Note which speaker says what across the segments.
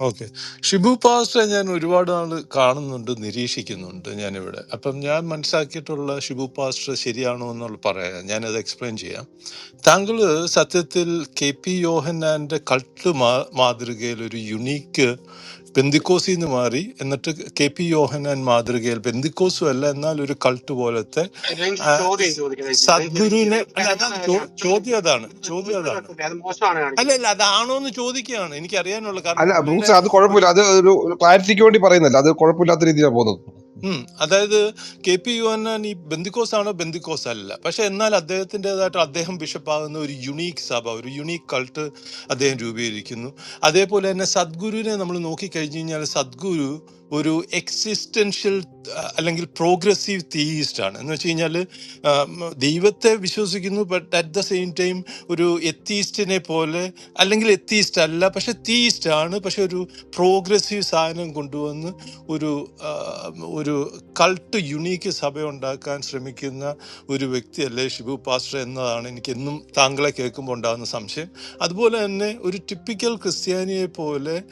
Speaker 1: Okay. Shibu പാസ്റ്ററെ ഞാൻ ഒരുപാട് നാൾ കാണുന്നുണ്ട് നിരീക്ഷിക്കുന്നുണ്ട് ഞാനിവിടെ. അപ്പം ഞാൻ മനസ്സിലാക്കിയിട്ടുള്ള ഷിബു പാസ്റ്റർ ശരിയാണോ എന്നുള്ള പറയാം. ഞാനത് എക്സ്പ്ലെയിൻ ചെയ്യാം. താങ്കൾ സത്യത്തിൽ കെ പി യോഹന്നാന്റെ കൾട്ട് മാതൃകയിൽ ഒരു യുണീക്ക് പെന്തിക്കോസിൽ നിന്ന് മാറി. എന്നിട്ട് കെ പി യോഹനാൻ മാതൃകയിൽ പെന്തിക്കോസും അല്ല എന്നാൽ ഒരു കൾട്ട് പോലത്തെ സദ്ഗുരുവിനെ ചോദ്യം അതാണ് ചോദ്യം അതാണ്. അല്ല അല്ല അതാണോ എന്ന് ചോദിക്കുകയാണ്. എനിക്ക് അറിയാനുള്ള കാരണം
Speaker 2: അല്ല ബ്രൂസ് അത് കുഴപ്പമില്ല. അത് ഒരു ക്ലാരിറ്റിക്ക് വേണ്ടി പറയുന്നില്ല. അത് കുഴപ്പമില്ലാത്ത രീതിയിലാണ് പോകുന്നത്.
Speaker 1: അതായത് കെ പി യുവന്നാൻ ഈ ബന്ദിക്കോസ് ആണോ ബന്ദിക്കോസ് അല്ല പക്ഷെ എന്നാൽ അദ്ദേഹത്തിന്റെതായിട്ട് അദ്ദേഹം ബിഷപ്പാകുന്ന ഒരു യുണീക്ക് സഭ ഒരു യുണീക്ക് കൾട്ട് അദ്ദേഹം രൂപീകരിക്കുന്നു. അതേപോലെ തന്നെ സദ്ഗുരുവിനെ നമ്മൾ നോക്കിക്കഴിഞ്ഞ് കഴിഞ്ഞാൽ സദ്ഗുരു ഒരു എക്സിസ്റ്റൻഷ്യൽ അല്ലെങ്കിൽ പ്രോഗ്രസീവ് തീയിസ്റ്റ് ആണ്. എന്ന് വെച്ച് കഴിഞ്ഞാൽ ദൈവത്തെ വിശ്വസിക്കുന്നു but at the same time ഒരു എത്തീസ്റ്റിനെ പോലെ അല്ലെങ്കിൽ എത്തീസ്റ്റ് അല്ല പക്ഷെ തീയിസ്റ്റ് ആണ് പക്ഷെ ഒരു പ്രോഗ്രസീവ് സാധനം കൊണ്ടുവന്ന് ഒരു ഒരു കൾട്ട് യുണീക്ക് സഭ ഉണ്ടാക്കാൻ ശ്രമിക്കുന്ന ഒരു വ്യക്തി അല്ലേ ഷിബു പാസ്റ്റർ എന്നതാണ് എനിക്ക് എന്നും താങ്കളെ കേൾക്കുമ്പോൾ ഉണ്ടാകുന്ന സംശയം. അതുപോലെ തന്നെ ഒരു ടിപ്പിക്കൽ ക്രിസ്ത്യാനിയെ പോലെ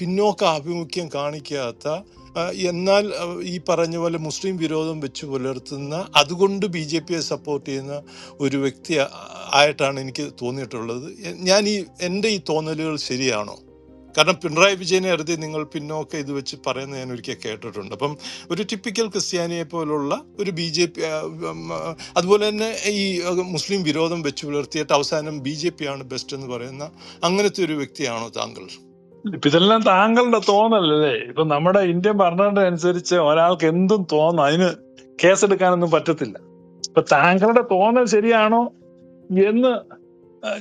Speaker 1: പിന്നോക്ക ആഭിമുഖ്യം കാണിക്കാത്ത ആ, എന്നാൽ ഈ പറഞ്ഞ പോലെ മുസ്ലിം വിരോധം വെച്ച് പുലർത്തുന്ന അതുകൊണ്ട് ബി ജെ പിയെ സപ്പോർട്ട് ചെയ്യുന്ന ഒരു വ്യക്തി ആയിട്ടാണ് എനിക്ക് തോന്നിയിട്ടുള്ളത്. ഞാൻ ഈ എന്റെ ഈ തോന്നലുകൾ ശരിയാണോ? കാരണം പിണറായി വിജയനെ അറുതി നിങ്ങൾ പിന്നോക്കം ഇത് വെച്ച് പറയുന്നത് ഞാൻ ഒരിക്കൽ കേട്ടിട്ടുണ്ട്. അപ്പം ഒരു ടിപ്പിക്കൽ ക്രിസ്ത്യാനിയെ പോലുള്ള ഒരു ബി ജെ പി അതുപോലെ തന്നെ ഈ മുസ്ലിം വിരോധം വെച്ച് പുലർത്തിയിട്ട് അവസാനം ബി ജെ പി ആണ് ബെസ്റ്റ് എന്ന് പറയുന്ന അങ്ങനത്തെ ഒരു വ്യക്തിയാണോ താങ്കൾ?
Speaker 3: ഇതെല്ലാം താങ്കളുടെ തോന്നലല്ലേ? ഇപ്പൊ നമ്മുടെ ഇന്ത്യൻ ഭരണഘടന അനുസരിച്ച് ഒരാൾക്ക് എന്തും തോന്നാം. അതിന് കേസെടുക്കാനൊന്നും പറ്റത്തില്ല. ഇപ്പൊ താങ്കളുടെ തോന്നൽ ശരിയാണോ എന്ന്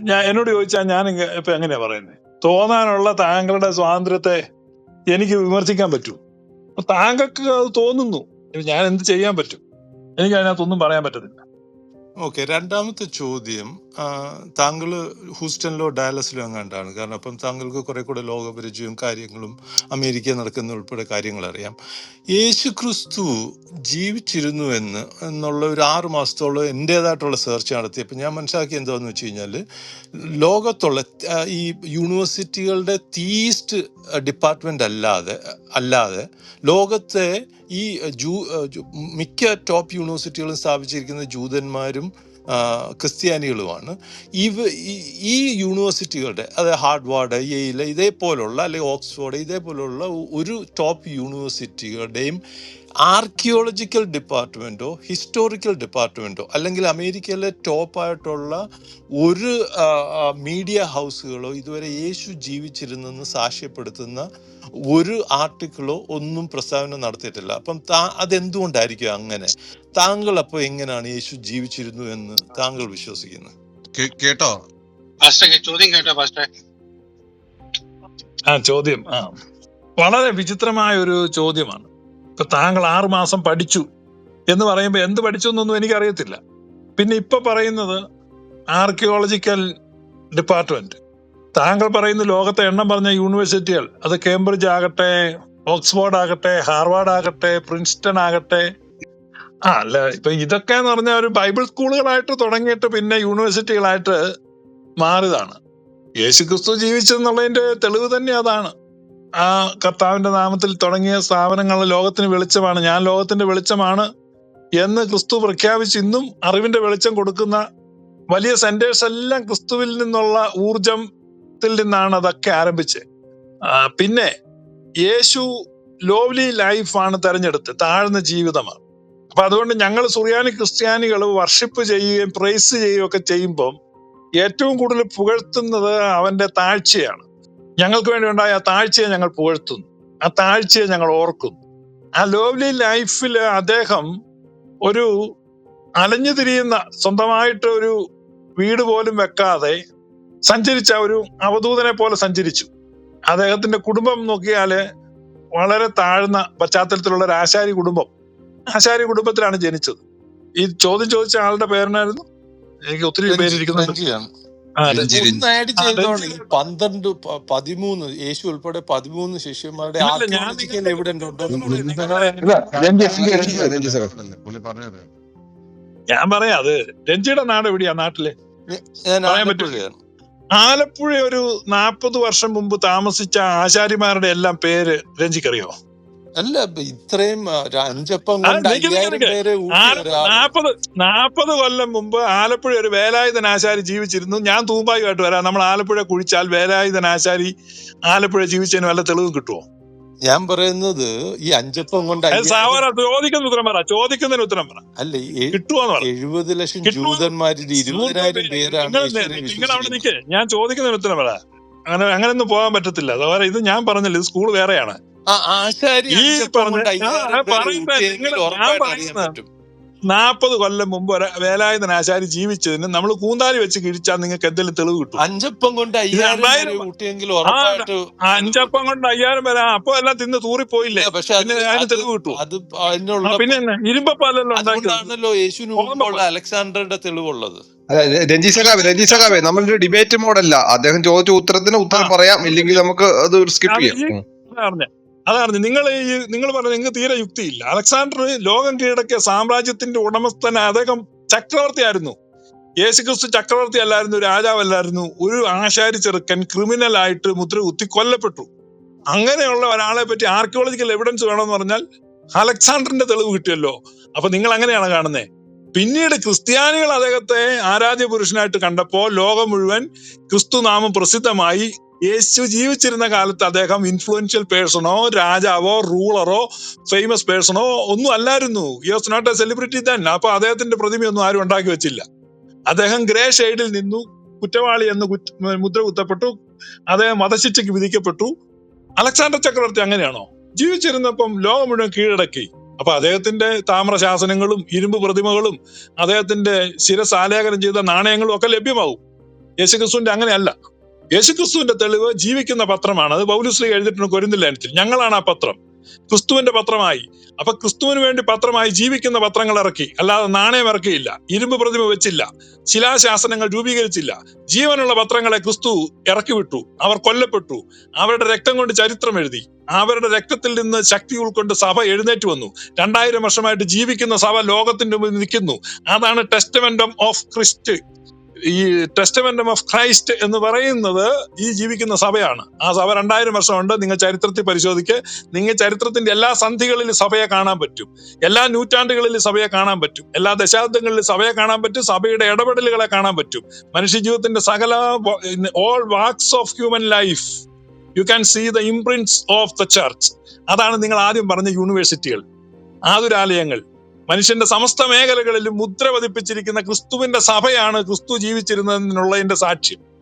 Speaker 3: ഞാൻ എന്നോട് ചോദിച്ചാൽ ഞാൻ ഇപ്പൊ എങ്ങനെയാ പറയുന്നത് തോന്നാനുള്ള താങ്കളുടെ സ്വാതന്ത്ര്യത്തെ എനിക്ക് വിമർശിക്കാൻ പറ്റൂ. താങ്കൾക്ക് അത് തോന്നുന്നു. ഞാൻ എന്ത് ചെയ്യാൻ പറ്റും? എനിക്ക് അതിനകത്തൊന്നും പറയാൻ പറ്റത്തില്ല.
Speaker 1: ഓക്കെ രണ്ടാമത്തെ ചോദ്യം താങ്കൾ ഹൂസ്റ്റണിലോ ഡാലസിലോ എങ്ങാണ്ടാണ്? കാരണം അപ്പം താങ്കൾക്ക് കുറെ കൂടെ ലോകപരിചയവും കാര്യങ്ങളും അമേരിക്ക നടക്കുന്ന ഉൾപ്പെടെ കാര്യങ്ങൾ അറിയാം യേശു ക്രിസ്തു ജീവിച്ചിരുന്നു എന്ന് എന്നുള്ള ഒരു ആറു മാസത്തോളം എന്റേതായിട്ടുള്ള സെർച്ച് നടത്തിയപ്പോൾ ഞാൻ മനസ്സിലാക്കി എന്താണെന്ന് വെച്ച് കഴിഞ്ഞാൽ ലോകത്തുള്ള ഈ യൂണിവേഴ്സിറ്റികളുടെ തീസ്റ്റ് ഡിപ്പാർട്ട്മെന്റ് അല്ലാതെ അല്ലാതെ ലോകത്തെ ഈ ജൂ മിക്ക ടോപ്പ് യൂണിവേഴ്സിറ്റികളും സ്ഥാപിച്ചിരിക്കുന്ന ജൂതന്മാരും ക്രിസ്ത്യാനികളുമാണ്. ഇവ ഈ യൂണിവേഴ്സിറ്റികളുടെ അതായത് ഹാർഡ്വാർഡ് യെയിൽ ഇതേപോലുള്ള അല്ലെങ്കിൽ ഓക്സ്ഫോർഡ് ഇതേപോലുള്ള ഒരു ടോപ്പ് യൂണിവേഴ്സിറ്റികളുടെയും ആർക്കിയോളജിക്കൽ ഡിപ്പാർട്ട്മെന്റോ ഹിസ്റ്റോറിക്കൽ ഡിപ്പാർട്ട്മെന്റോ അല്ലെങ്കിൽ അമേരിക്കയിലെ ടോപ്പായിട്ടുള്ള ഒരു മീഡിയ ഹൗസുകളോ ഇതുവരെ യേശു ജീവിച്ചിരുന്നെന്ന് സാക്ഷ്യപ്പെടുത്തുന്ന ഒരു ആർട്ടിക്കിളോ ഒന്നും പ്രസ്താവന നടത്തിയിട്ടില്ല. അപ്പം താ അതെന്തുകൊണ്ടായിരിക്കും അങ്ങനെ? താങ്കൾ അപ്പോൾ എങ്ങനെയാണ് യേശു ജീവിച്ചിരുന്നു എന്ന് താങ്കൾ വിശ്വസിക്കുന്നത്?
Speaker 4: കേട്ടോ?
Speaker 5: ചോദ്യം കേട്ടോ
Speaker 3: ആ ചോദ്യം ആ. വളരെ വിചിത്രമായ ഒരു ചോദ്യമാണ്. ഇപ്പൊ താങ്കൾ ആറു മാസം പഠിച്ചു എന്ന് പറയുമ്പോൾ എന്ത് പഠിച്ചു എന്നൊന്നും എനിക്കറിയത്തില്ല. പിന്നെ ഇപ്പൊ പറയുന്നത് ആർക്കിയോളജിക്കൽ ഡിപ്പാർട്ട്മെന്റ് താങ്കൾ പറയുന്ന ലോകത്തെ എണ്ണം പറഞ്ഞ യൂണിവേഴ്സിറ്റികൾ അത് കേംബ്രിഡ്ജ് ആകട്ടെ ഓക്സ്ഫോർഡ് ആകട്ടെ ഹാർവാർഡ് ആകട്ടെ പ്രിൻസ്റ്റൺ ആകട്ടെ. ആ അല്ല ഇപ്പൊ ഇതൊക്കെ എന്ന് പറഞ്ഞാൽ ഒരു ബൈബിൾ സ്കൂളുകളായിട്ട് തുടങ്ങിയിട്ട് പിന്നെ യൂണിവേഴ്സിറ്റികളായിട്ട് മാറിയതാണ്. യേശുക്രിസ്തു ജീവിച്ചെന്നുള്ളതിന്റെ തെളിവ് തന്നെ അതാണ്. ആ കർത്താവിന്റെ നാമത്തിൽ തുടങ്ങിയ സ്ഥാപനങ്ങൾ ലോകത്തിന് വെളിച്ചമാണ്. ഞാൻ ലോകത്തിന്റെ വെളിച്ചമാണ് എന്ന് ക്രിസ്തു പ്രഖ്യാപിച്ച് ഇന്നും അറിവിന്റെ വെളിച്ചം കൊടുക്കുന്ന വലിയ സെന്റേഴ്സ് എല്ലാം ക്രിസ്തുവിൽ നിന്നുള്ള ഊർജത്തിൽ നിന്നാണ് അതൊക്കെ ആരംഭിച്ചത് പിന്നെ യേശു ലോവ്ലി ലൈഫാണ് തെരഞ്ഞെടുത്ത് താഴ്ന്ന ജീവിതമാണ്. അപ്പൊ അതുകൊണ്ട് ഞങ്ങൾ സുറിയാനി ക്രിസ്ത്യാനികൾ വർഷിപ്പ് ചെയ്യുകയും പ്രൈസ് ചെയ്യുകയും ഒക്കെ ചെയ്യുമ്പം ഏറ്റവും കൂടുതൽ പുകഴ്ത്തുന്നത് അവന്റെ താഴ്ചയാണ്. ഞങ്ങൾക്ക് വേണ്ടി ഉണ്ടായ ആ താഴ്ചയെ ഞങ്ങൾ പുകഴ്ത്തുന്നു. ആ താഴ്ചയെ ഞങ്ങൾ ഓർക്കുന്നു. ആ ലോവ്ലി ലൈഫിൽ അദ്ദേഹം ഒരു അലഞ്ഞു തിരിയുന്ന സ്വന്തമായിട്ട് ഒരു വീട് പോലും വെക്കാതെ സഞ്ചരിച്ച ഒരു അവധൂതനെ പോലെ സഞ്ചരിച്ചു. അദ്ദേഹത്തിന്റെ കുടുംബം നോക്കിയാൽ വളരെ താഴ്ന്ന പശ്ചാത്തലത്തിലുള്ള ഒരു ആശാരി കുടുംബം. ആശാരി കുടുംബത്തിലാണ് ജനിച്ചത്. ഈ ചോദ്യം ചോദിച്ച ആളുടെ പേരിനായിരുന്നു എനിക്ക് ഒത്തിരി പേര്
Speaker 1: ഈ. പന്ത്രണ്ട് പതിമൂന്ന് യേശു ഉൾപ്പെടെ പതിമൂന്ന് ശിഷ്യന്മാരുടെ
Speaker 3: ഞാൻ പറയാ
Speaker 1: എവിഡന്റ് ഉണ്ടോ?
Speaker 3: ഞാൻ അത് രഞ്ജിയുടെ നാട് എവിടെയാ?
Speaker 1: നാട്ടിൽ.
Speaker 3: പറയാൻ ആലപ്പുഴ ഒരു നാപ്പത് വർഷം മുമ്പ് താമസിച്ച ആചാര്യമാരുടെ എല്ലാം പേര് രഞ്ജിക്കറിയോ
Speaker 1: അല്ല ഇത്രയും അഞ്ചപ്പം കൊണ്ട് അയ്യായിരം. പേരെ
Speaker 3: ഒരാൾ. കൊല്ലം മുമ്പ് ആലപ്പുഴ ഒരു വേലായുധൻ ആശാരി ജീവിച്ചിരുന്നു. ഞാൻ തൂമ്പായുമായിട്ട് വരാം. നമ്മൾ ആലപ്പുഴ കുഴിച്ചാൽ വേലായുധൻ ആശാരി ആലപ്പുഴ ജീവിച്ചതിന് വല്ല തെളിവും കിട്ടുമോ
Speaker 1: ഞാൻ പറയുന്നത് ഈ അഞ്ചപ്പം കൊണ്ട്
Speaker 3: അത്
Speaker 1: അയ്യായിരം
Speaker 3: സാവറ ചോദിക്കുന്ന ഉത്തരം പറ ചോദിക്കുന്നതിന് ഉത്തരം പറ.
Speaker 1: അല്ല ഈ
Speaker 3: കിട്ടുമോന്ന് പറ.
Speaker 1: എഴുപത് ലക്ഷം
Speaker 3: കിട്ടുമോ?
Speaker 1: ജൂതന്മാരിൽ ഇരുപതിനായിരം പേരാണ്
Speaker 3: നിങ്ങൾ
Speaker 1: യേശുവിനെ
Speaker 3: നിങ്ങൾ അവിടെ നിൽക്കേ ഞാൻ ചോദിക്കുന്നതിന് ഉത്തരം പറ. അങ്ങനെ അങ്ങനെയൊന്നും പോകാൻ പറ്റത്തില്ല. അതുപോലെ ഇത് ഞാൻ പറഞ്ഞില്ല ഇത് സ്കൂൾ വേറെയാണ്.
Speaker 1: ആ ആശാരി
Speaker 3: ഈ
Speaker 1: അഞ്ചപ്പം
Speaker 3: പറഞ്ഞ-
Speaker 1: കൊണ്ട് അയ്യായിരം ഊട്ടിയെങ്കിൽ
Speaker 3: നിങ്ങൾ- ഞാൻ
Speaker 1: ഉറപ്പായിട്ട് അറിയാൻ
Speaker 3: പറയുന്നത്
Speaker 1: പറ്റും.
Speaker 3: നാപ്പത് കൊല്ലം മുമ്പ് ഒരു വേലായുധൻ ആശാരി ജീവിച്ചതിന് നമ്മൾ കൂന്താലി വെച്ച് കിഴിച്ചാൽ നിങ്ങൾക്ക് എന്തെങ്കിലും തെളിവ് കിട്ടും.
Speaker 1: അഞ്ചപ്പം കൊണ്ട് അയ്യായിരം
Speaker 3: രണ്ടായിരം-
Speaker 1: പേരെ ഊട്ടിയെങ്കിൽ ഉറപ്പായിട്ട്
Speaker 3: ആ അഞ്ചപ്പം കൊണ്ട് അയ്യായിരം പേര് അപ്പൊ എല്ലാം തിന്ന് തൂറിപ്പോയില്ലേ?
Speaker 1: പക്ഷെ അത്
Speaker 3: പിന്നെ അതിന്
Speaker 1: അത്
Speaker 3: തെളിവ് കിട്ടുമോ
Speaker 1: അത്
Speaker 3: ആ,
Speaker 1: അതിനുള്ള
Speaker 3: പിന്നെ എന്നാ? ഇരുമ്പപ്പാലല്ലോ ഉണ്ടാക്കിയത്?
Speaker 1: അതുകൊണ്ടാണല്ലോ യേശുവിന്
Speaker 3: ഓർമ്മ
Speaker 1: മുമ്പുള്ള അലക്സാണ്ടറുടെ തെളിവുള്ളത്.
Speaker 2: അല്ല, രഞ്ജി സഖാവേ രഞ്ജി സഖാവേ നമ്മളൊരു ഡിബേറ്റ് മോഡല്ല. അദ്ദേഹം ചോദിച്ച ഉത്തരത്തിന് ഉത്തരം പറയാം ഇല്ലെങ്കിൽ നമുക്ക് അത് സ്കിപ്പ്
Speaker 3: അത്
Speaker 2: ചെയ്യാം.
Speaker 3: ഈ-
Speaker 2: ഉം.
Speaker 3: അതറിഞ്ഞ അതറിഞ്ഞു നിങ്ങൾ ഈ നിങ്ങൾ പറഞ്ഞ നിങ്ങൾക്ക് തീരെ യുക്തിയില്ല. അലക്സാണ്ടർ ലോകം കീഴടക്കിയ സാമ്രാജ്യത്തിന്റെ ഉടമസ്ഥൻ അദ്ദേഹം ചക്രവർത്തിയായിരുന്നു. യേശുക്രിസ്തു ചക്രവർത്തി അല്ലായിരുന്നു രാജാവല്ലായിരുന്നു. ഒരു ആശാരി ചെറുക്കൻ ക്രിമിനൽ ആയിട്ട് മുദ്ര കുത്തി കൊല്ലപ്പെട്ടു. അങ്ങനെയുള്ള ഒരാളെ പറ്റി ആർക്കിയോളജിക്കൽ എവിഡൻസ് വേണമെന്ന് പറഞ്ഞാൽ അലക്സാണ്ടറിന്റെ തെളിവ് കിട്ടിയല്ലോ. അപ്പൊ നിങ്ങൾ അങ്ങനെയാണ് കാണുന്നത് പിന്നീട് ക്രിസ്ത്യാനികൾ അദ്ദേഹത്തെ ആരാധ്യ പുരുഷനായിട്ട് കണ്ടപ്പോൾ ലോകം മുഴുവൻ ക്രിസ്തുനാമം പ്രസിദ്ധമായി യേശു ജീവിച്ചിരുന്ന കാലത്ത് അദ്ദേഹം ഇൻഫ്ലുവൻഷ്യൽ പേഴ്സണോ രാജാവോ റൂളറോ ഫേമസ് പേഴ്സണോ ഒന്നും അല്ലായിരുന്നു. യോസ് നോട്ട് എ സെലിബ്രിറ്റി തന്നെ അപ്പൊ അദ്ദേഹത്തിന്റെ പ്രതിമയൊന്നും ആരും ഉണ്ടാക്കി വെച്ചില്ല. അദ്ദേഹം ഗ്രേ ഷെയ്ഡിൽ നിന്നു കുറ്റവാളി എന്ന് മുദ്ര കുത്തപ്പെട്ടു അദ്ദേഹം വധശിക്ഷയ്ക്ക് വിധിക്കപ്പെട്ടു. അലക്സാണ്ടർ ചക്രവർത്തി അങ്ങനെയാണോ? ജീവിച്ചിരുന്നപ്പം ലോകം മുഴുവൻ കീഴടക്കി. അപ്പൊ അദ്ദേഹത്തിന്റെ താമ്ര ശാസനങ്ങളും ഇരുമ്പ് പ്രതിമകളും അദ്ദേഹത്തിന്റെ ശിരസാലേഖനം ചെയ്ത നാണയങ്ങളും ഒക്കെ ലഭ്യമാവും. യേശുക്രിസ്തുവിന്റെ അങ്ങനെയല്ല. യേശുക്രിസ്തുവിന്റെ തെളിവ് ജീവിക്കുന്ന പത്രമാണ്. അത് പൗലുശ്രീ എഴുതിയിട്ടുണ്ട് കൊരിന്തിൽ ഞങ്ങളാണ് ആ പത്രം. ക്രിസ്തുവിന്റെ പത്രമായി. അപ്പൊ ക്രിസ്തുവിന് വേണ്ടി പത്രമായി ജീവിക്കുന്ന പത്രങ്ങൾ ഇറക്കി. അല്ലാതെ നാണയം ഇറക്കിയില്ല. ഇരുമ്പ് പ്രതിമ വെച്ചില്ല. ശിലാശാസനങ്ങൾ രൂപീകരിച്ചില്ല. ജീവനുള്ള പത്രങ്ങളെ ക്രിസ്തു ഇറക്കി വിട്ടു അവർ കൊല്ലപ്പെട്ടു. അവരുടെ രക്തം കൊണ്ട് ചരിത്രം എഴുതി. അവരുടെ രക്തത്തിൽ നിന്ന് ശക്തി ഉൾക്കൊണ്ട് സഭ എഴുന്നേറ്റ് വന്നു. രണ്ടായിരം വർഷമായിട്ട് ജീവിക്കുന്ന സഭ ലോകത്തിന്റെ മുമ്പിൽ നിൽക്കുന്നു. അതാണ് ടെസ്റ്റമെന്റം ഓഫ് ക്രിസ്റ്റ് ഈ ടെസ്റ്റമെന്റം ഓഫ് ക്രൈസ്റ്റ് എന്ന് പറയുന്നത് ഈ ജീവിക്കുന്ന സഭയാണ്. ആ സഭ രണ്ടായിരം വർഷമുണ്ട്. നിങ്ങൾ ചരിത്രത്തിൽ പരിശോധിക്ക്. നിങ്ങൾ ചരിത്രത്തിന്റെ എല്ലാ സന്ധികളിൽ സഭയെ കാണാൻ പറ്റും. എല്ലാ നൂറ്റാണ്ടുകളിലും സഭയെ കാണാൻ പറ്റും. എല്ലാ ദശാബ്ദങ്ങളിലും സഭയെ കാണാൻ പറ്റും. സഭയുടെ ഇടപെടലുകളെ കാണാൻ പറ്റും. മനുഷ്യജീവിതത്തിന്റെ സകല all walks of human life you can see the imprints of the church അതാണ് നിങ്ങൾ ആദ്യം പറഞ്ഞ യൂണിവേഴ്സിറ്റികൾ ആതുരാലയങ്ങൾ. മനുഷ്യന്റെ സമസ്ത മേഖലകളിലും മുദ്ര പതിപ്പിച്ചിരിക്കുന്ന ക്രിസ്തുവിന്റെ സഭയാണ് ക്രിസ്തു ജീവിച്ചിരുന്നതിനുള്ളതിന്റെ സാക്ഷ്യം.